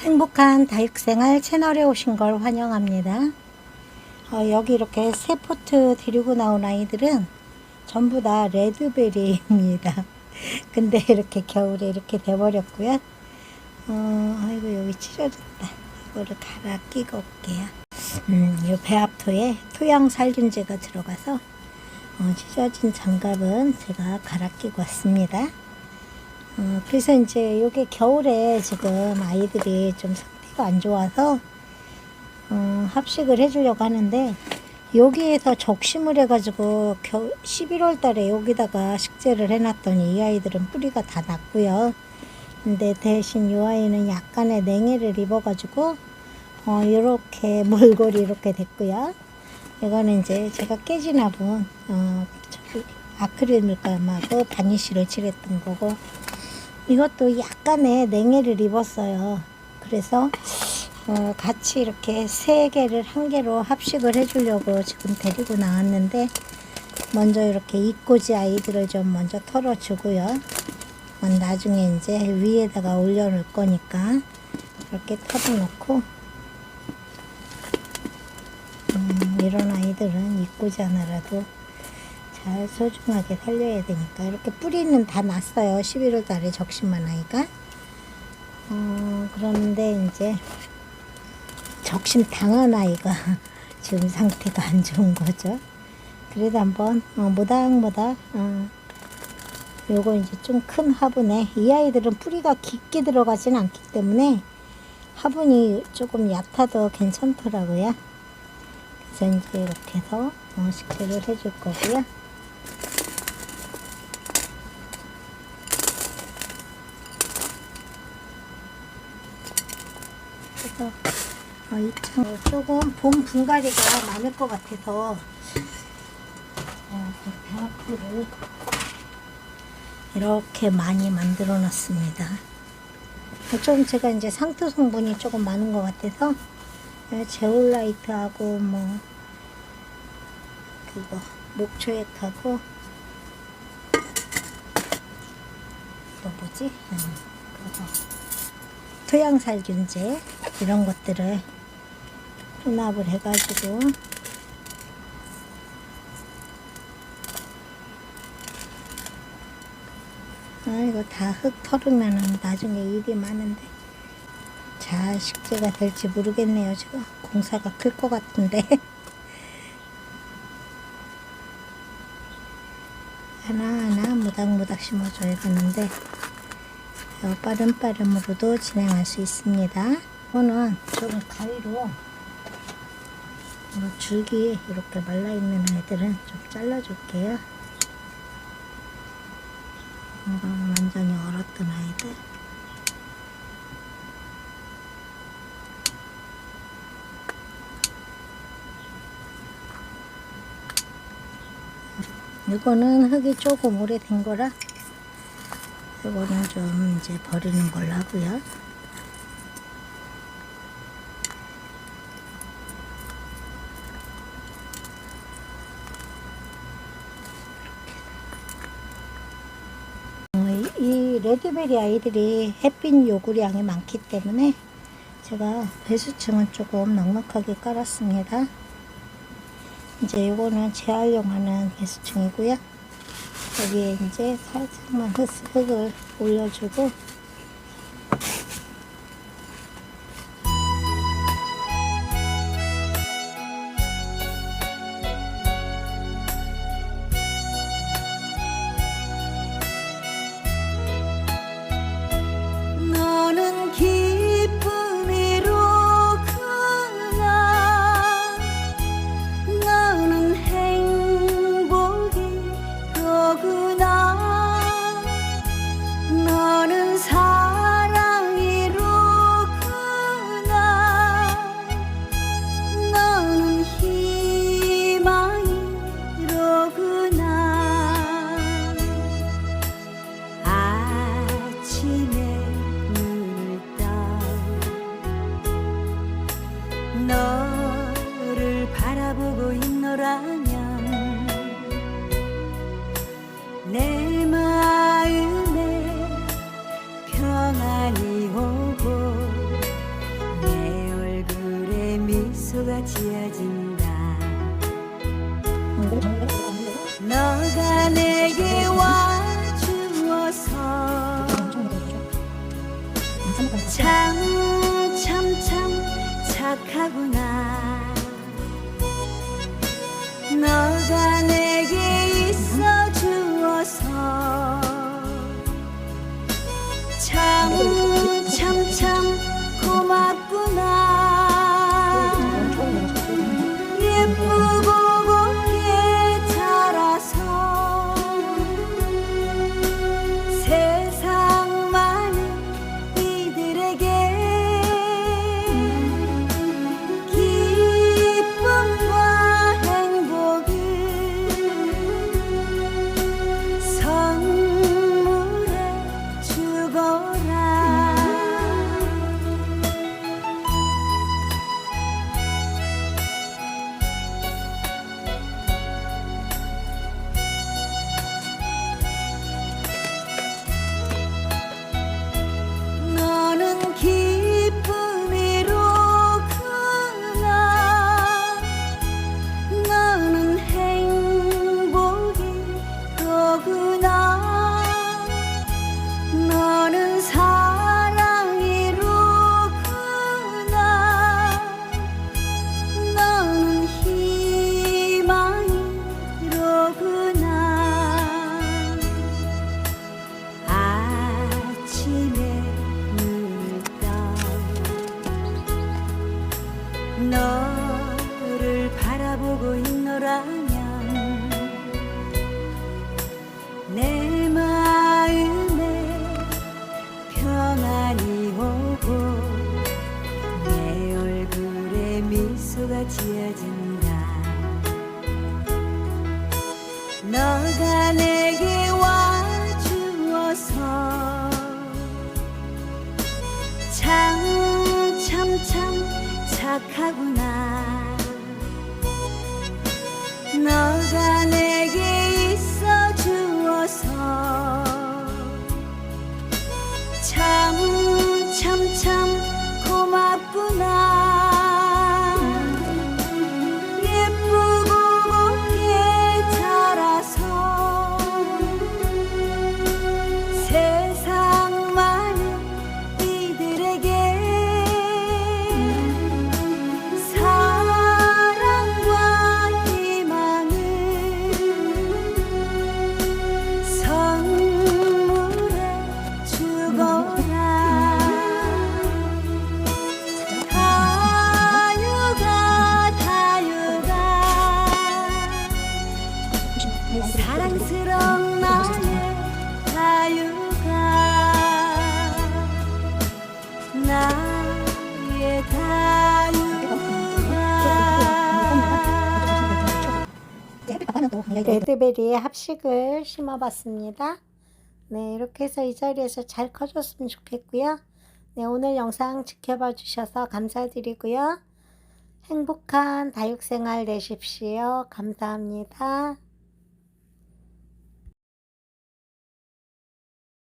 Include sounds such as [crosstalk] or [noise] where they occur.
행복한 다육생활 채널에 오신 걸 환영합니다. 어, 여기 이렇게 새 포트 데리고 나온 아이들은 전부 다 레드베리입니다. [laughs] 근데 이렇게 겨울에 이렇게 돼버렸고요. 어, 아이고 여기 찢어졌다. 이거를 갈아 끼고 올게요. 음, 이 배합토에 토양 살균제가 들어가서 어, 찢어진 장갑은 제가 갈아 끼고 왔습니다. 어, 그래서 이제 요게 겨울에 지금 아이들이 좀 상태가 안 좋아서 어, 합식을 해주려고 하는데 여기에서 적심을 해가지고 겨, 11월 달에 여기다가 식재를 해놨더니 이 아이들은 뿌리가 다 났고요. 근데 대신 이 아이는 약간의 냉해를 입어가지고 어, 이렇게 [laughs] 몰골이 이렇게 됐고요. 이거는 이제 제가 화분 어, 저기 아크릴 물감하고 바니쉬를 칠했던 거고 이것도 약간의 냉해를 입었어요. 그래서 어, 같이 이렇게 세 개를 한 개로 합식을 해주려고 지금 데리고 나왔는데 먼저 이렇게 이꼬지 아이들을 좀 먼저 털어주고요. 어, 나중에 이제 위에다가 올려놓을 거니까 이렇게 털어놓고 음, 이런 아이들은 이꼬지 하나라도 잘 소중하게 살려야 되니까 이렇게 뿌리는 다 났어요. 11월 달에 적심한 아이가. 어, 그런데 이제 적심 당한 아이가 [laughs] 지금 상태가 안 좋은 거죠. 그래도 한번 어, 모닥모닥 어, 요거 이제 좀 큰 화분에 이 아이들은 뿌리가 깊게 들어가진 않기 때문에 화분이 조금 얕아도 괜찮더라고요. 그래서 이제 이렇게 해서 어, 식재를 해줄 거고요. 그래서 어, 이참 조금 봄 분갈이가 많을 것 같아서 어, 배합부를 이렇게 많이 만들어 놨습니다. 좀 제가 이제 상토 성분이 조금 많은 것 같아서 제올라이트하고 뭐 그거 목초액하고. 또 뭐지? 음, 토양살균제 이런 것들을 혼합을 해가지고. 아 이거 다 흙 털으면은 나중에 일이 많은데 잘 식재가 될지 모르겠네요 지금 공사가 클 것 같은데 [laughs] 하나하나 무닥무닥 심어줘야 되는데 어, 빠른 빠름으로도 진행할 수 있습니다. 이거는 좀 가위로 뭐 줄기 이렇게 말라있는 애들은 좀 잘라줄게요. 완전히 얼었던 아이들. 이거는 흙이 조금 오래된 거라 이거는 좀 이제 버리는 걸로 하고요. 어, 이- 이 레드베리 아이들이 햇빛 요구량이 많기 때문에 제가 배수층은 조금 넉넉하게 깔았습니다. 이제 요거는 재활용하는 배수층이고요. 여기에 이제 살짝만 흙, 흙을 올려주고 착하 너를 바라보고 있노라면 내 마음에 평안이 오고 내 얼굴에 미소가 지어진다. 너가 내게 와주어서 참 착하구나 레드베리에 합식을 심어봤습니다. 네, 이렇게 해서 이 자리에서 잘 커졌으면 좋겠고요. 네, 오늘 영상 지켜봐 주셔서 감사드리고요. 행복한 다육생활 되십시오. 감사합니다.